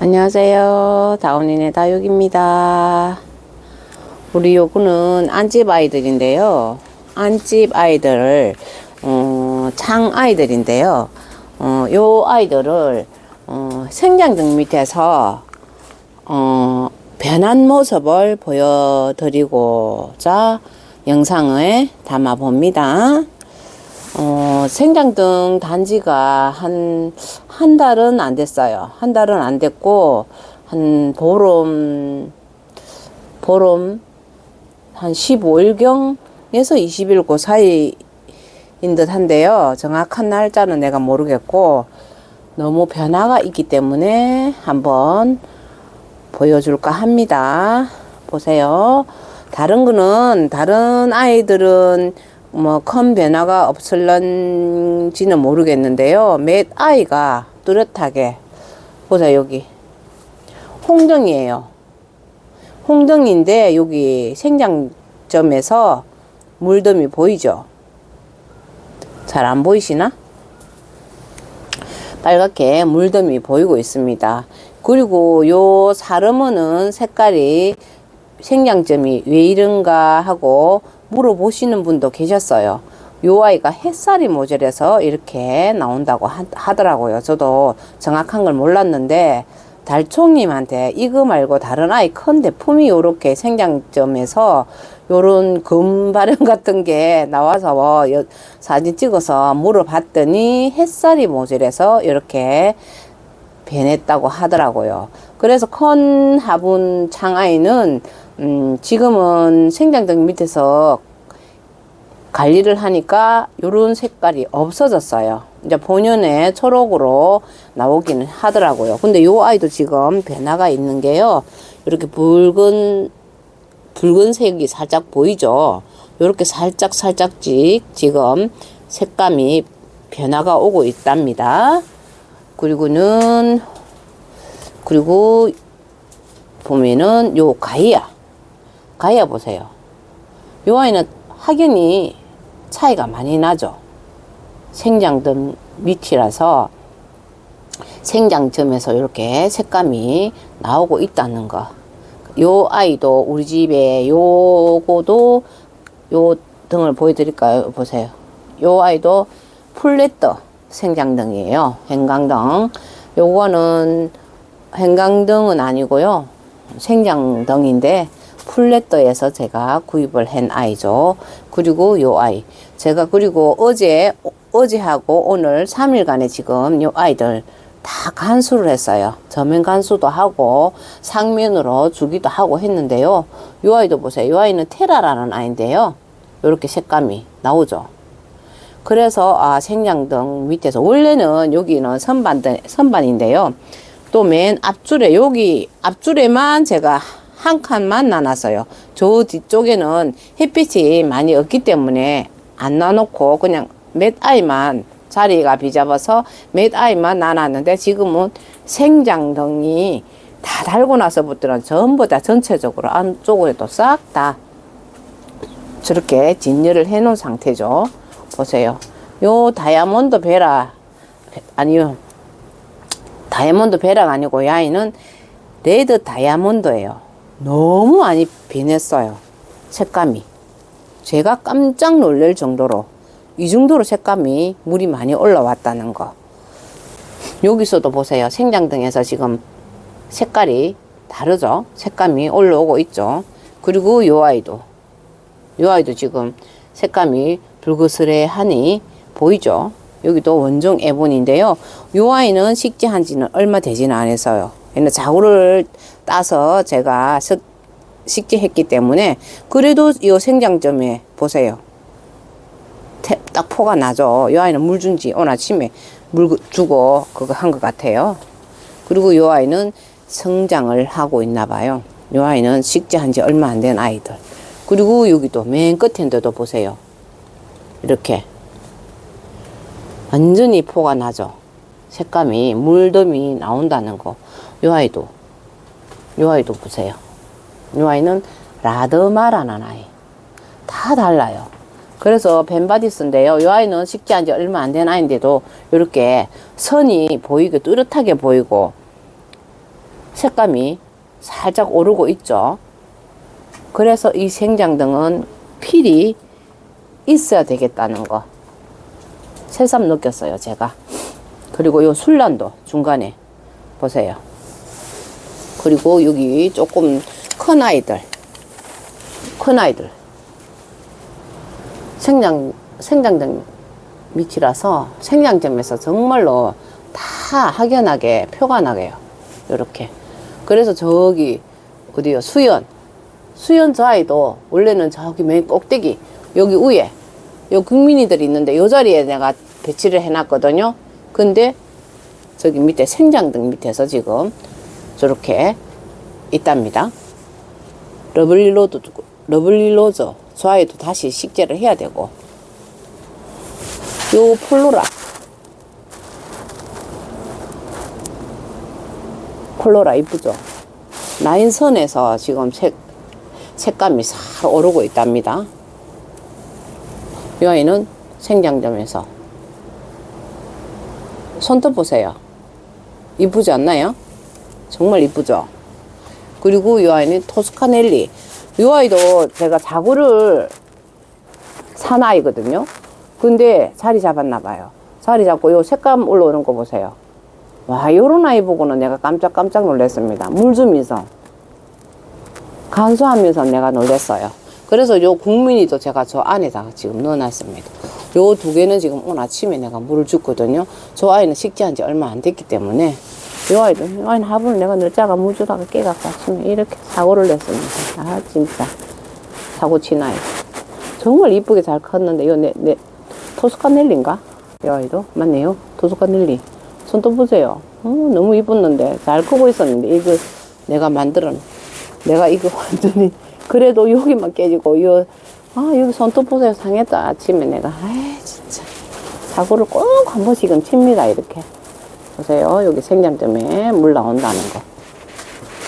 안녕하세요. 다운이네 다육입니다. 우리 요구는 안집 아이들인데요. 안집 아이들을, 어, 창 아이들인데요. 어, 요 아이들을, 어, 생장등 밑에서, 어, 변한 모습을 보여드리고자 영상을 담아 봅니다. 어, 생장등 단지가 한, 한 달은 안 됐어요. 한 달은 안 됐고, 한 보름, 보름, 한 15일경에서 20일 그 사이인 듯 한데요. 정확한 날짜는 내가 모르겠고, 너무 변화가 있기 때문에 한번 보여줄까 합니다. 보세요. 다른 거는, 다른 아이들은 뭐 큰 변화가 없을런지는 모르겠는데요. 몇 아이가 뚜렷하게 보세요 여기 홍등이에요. 홍등인데 여기 생장점에서 물덤이 보이죠? 잘 안 보이시나? 빨갛게 물덤이 보이고 있습니다. 그리고 요 사르머는 색깔이 생장점이 왜 이런가 하고 물어보시는 분도 계셨어요. 요 아이가 햇살이 모자라서 이렇게 나온다고 하, 더라고요 저도 정확한 걸 몰랐는데 달총님한테 이거 말고 다른 아이 큰데 품이 요렇게 생장점에서 요런 금발염 같은 게 나와서 사진 찍어서 물어봤더니 햇살이 모자라서 이렇게 변했다고 하더라고요. 그래서 큰 화분 창아이는 음, 지금은 생장등 밑에서 관리를 하니까 요런 색깔이 없어졌어요. 이제 본연의 초록으로 나오기는 하더라고요. 근데 요 아이도 지금 변화가 있는 게요. 이렇게 붉은 붉은색이 살짝 보이죠. 요렇게 살짝 살짝씩 지금 색감이 변화가 오고 있답니다. 그리고는 그리고 보면은 요 가이아 가이아 보세요. 요 아이는 확연히 차이가 많이 나죠. 생장점 밑이라서 생장점에서 이렇게 색감이 나오고 있다는 거. 요 아이도 우리 집에 요거도 요 등을 보여드릴까요? 보세요. 요 아이도 플랫더 생장등이에요. 행강등. 요거는 행강등은 아니고요. 생장등인데 플랫더에서 제가 구입을 한 아이죠. 그리고 요 아이. 제가 그리고 어제, 어제하고 오늘 3일간에 지금 요 아이들 다 간수를 했어요. 저면 간수도 하고 상면으로 주기도 하고 했는데요. 요 아이도 보세요. 요 아이는 테라라는 아이인데요. 요렇게 색감이 나오죠. 그래서 아 생장등 밑에서 원래는 여기는 선반 선반인데요. 또 맨 앞줄에 여기 앞줄에만 제가 한 칸만 나눴어요. 저 뒤쪽에는 햇빛이 많이 없기 때문에 안 나놓고 그냥 몇 아이만 자리가 비잡아서 몇 아이만 나눴는데 지금은 생장등이 다 달고 나서부터는 전부 다 전체적으로 안쪽으로도 싹 다 저렇게 진열을 해 놓은 상태죠. 보세요. 요 다이아몬드 베라 아니요. 다이아몬드 베라가 아니고 이 아이는 레드 다이아몬드예요. 너무 많이 변했어요. 색감이. 제가 깜짝 놀랄 정도로 이 정도로 색감이 물이 많이 올라왔다는 거. 여기서도 보세요. 생장 등에서 지금 색깔이 다르죠? 색감이 올라오고 있죠. 그리고 요 아이도 요 아이도 지금 색감이 붉으스레하니 보이죠? 여기도 원종 에본인데요. 요 아이는 식재한 지는 얼마 되지는 않았어요. 얘는 자구를 따서 제가 식재했기 때문에 그래도 이 생장점에 보세요. 딱 포가 나죠. 이 아이는 물 준지 오늘 아침에 물 주고 그거 한 것 같아요. 그리고 이 아이는 성장을 하고 있나 봐요. 이 아이는 식재한 지 얼마 안 된 아이들. 그리고 여기도 맨 끝인데도 보세요. 이렇게 완전히 포가 나죠. 색감이 물덤이 나온다는 거. 이 아이도 이 아이도 보세요. 이 아이는 라드마라는 아이. 다 달라요. 그래서 벤바디스인데요. 이 아이는 식재한 지 얼마 안 된 아이인데도 이렇게 선이 보이고 뚜렷하게 보이고 색감이 살짝 오르고 있죠. 그래서 이 생장등은 필이 있어야 되겠다는 거. 새삼 느꼈어요, 제가. 그리고 요 술란도 중간에 보세요. 그리고 여기 조금 큰 아이들, 큰 아이들. 생장, 생장등 밑이라서 생장점에서 정말로 다 확연하게 표가 나게요. 요렇게. 그래서 저기, 어디요? 수연. 수연 저 아이도 원래는 저기 맨 꼭대기, 여기 위에, 요 국민이들이 있는데 요 자리에 내가 배치를 해놨거든요. 근데 저기 밑에 생장등 밑에서 지금 저렇게 있답니다. 러블리로드, 러블리로저. 저 아이도 다시 식재를 해야 되고. 요 폴로라. 폴로라 이쁘죠? 라인선에서 지금 색, 색감이 싹 오르고 있답니다. 이 아이는 생장점에서. 손톱 보세요. 이쁘지 않나요? 정말 이쁘죠? 그리고 이 아이는 토스카넬리. 이 아이도 제가 자구를 산 아이거든요. 근데 자리 잡았나 봐요. 자리 잡고 요 색감 올라오는 거 보세요. 와, 요런 아이 보고는 내가 깜짝깜짝 놀랐습니다. 물 주면서. 간수하면서 내가 놀랐어요. 그래서 요 국민이도 제가 저 안에다가 지금 넣어놨습니다. 요 두 개는 지금 오늘 아침에 내가 물을 줬거든요. 저 아이는 식재한 지 얼마 안 됐기 때문에 요 아이도, 요 아이는 화분을 내가 늦자가 물 주다가 깨갖고 아침에 이렇게 사고를 냈습니다. 아, 진짜. 사고 치나요. 정말 이쁘게 잘 컸는데, 요 내, 내, 토스카넬리인가? 이 아이도? 맞네요. 토스카넬리. 손톱 보세요. 어, 너무 이뻤는데. 잘 크고 있었는데, 이거 내가 만들어, 내가 이거 완전히, 그래도 여기만 깨지고, 요, 아, 여기 손톱 보세요. 상했다. 아침에 내가. 아이, 진짜. 사고를 꼭 한 번씩은 칩니다. 이렇게. 보세요. 여기 생장점에 물 나온다는 거.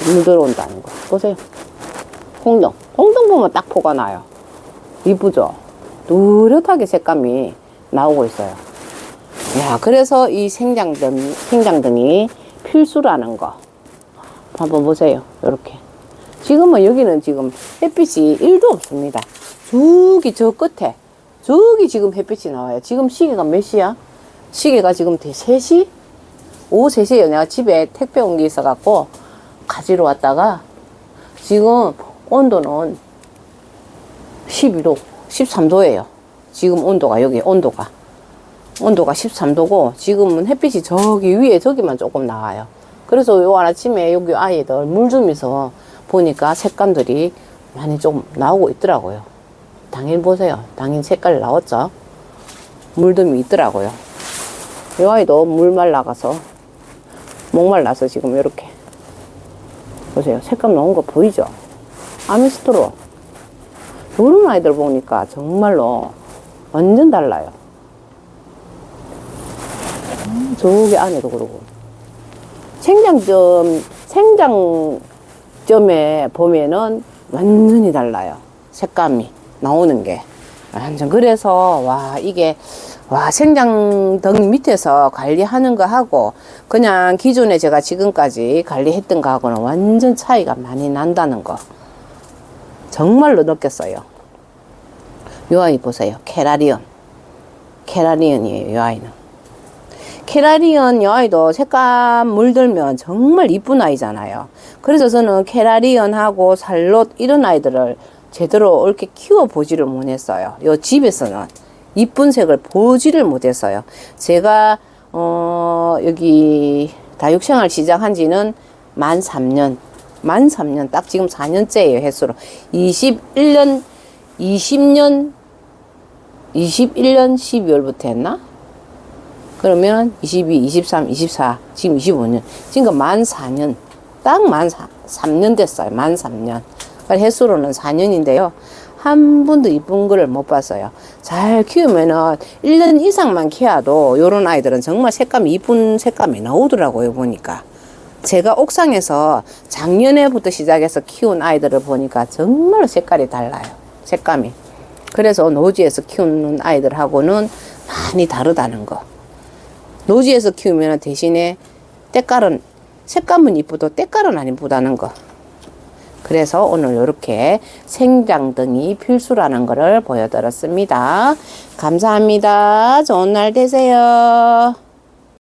물 들어온다는 거. 보세요. 홍동. 홍동 보면 딱 포가 나요. 이쁘죠? 뚜렷하게 색감이 나오고 있어요. 야, 그래서 이 생장등, 생장등이 필수라는 거. 한번 보세요. 이렇게. 지금은 여기는 지금 햇빛이 1도 없습니다. 저기 저 끝에. 저기 지금 햇빛이 나와요. 지금 시계가 몇 시야? 시계가 지금 3시? 오후 3시에요. 내가 집에 택배 온 게 있어갖고 가지러 왔다가 지금 온도는 12도, 13도예요. 지금 온도가 여기 온도가 온도가 13도고 지금은 햇빛이 저기 위에 저기만 조금 나와요. 그래서 요 아침에 여기 아이들 물 주면서 보니까 색감들이 많이 좀 나오고 있더라고요. 당일 보세요. 당일 색깔 나왔죠? 물듬이 있더라고요. 이 아이도 물 말라가서 목말라서 지금 이렇게 보세요. 색감 나온 거 보이죠? 아미스트로 이런 아이들 보니까 정말로 완전 달라요. 음, 저기 안에도 그러고 생장점 생장 점에 보면은 완전히 달라요. 색감이 나오는 게 완전 그래서 와 이게 와 생장 등 밑에서 관리하는 거 하고 그냥 기존에 제가 지금까지 관리했던 거 하고는 완전 차이가 많이 난다는 거 정말로 느꼈어요. 요 아이 보세요. 캐라리언. 캐라리언이에요, 요 아이는. 캐라리언 요 아이도 색감 물들면 정말 이쁜 아이잖아요. 그래서 저는 캐라리언하고 살롯 이런 아이들을 제대로 이렇게 키워보지를 못했어요. 요 집에서는 이쁜 색을 보지를 못했어요. 제가 어 여기 다육생활 시작한 지는 만 3년 만 3년 딱 지금 4년째예요 횟수로 21년 20년 21년 12월부터 했나? 그러면 22, 23, 24, 지금 25년. 지금 만 4년. 딱 만 3년 됐어요. 만 3년. 그러니까 횟수로는 4년인데요. 한 번도 이쁜 거를 못 봤어요. 잘 키우면은 1년 이상만 키워도 요런 아이들은 정말 색감이 이쁜 색감이 나오더라고요. 보니까. 제가 옥상에서 작년에부터 시작해서 키운 아이들을 보니까 정말 색깔이 달라요. 색감이. 그래서 노지에서 키우는 아이들하고는 많이 다르다는 거. 노지에서 키우면 대신에 때깔은 색감은 이쁘도 때깔은 안 이쁘다는 거. 그래서 오늘 이렇게 생장등이 필수라는 것을 보여드렸습니다. 감사합니다. 좋은 날 되세요.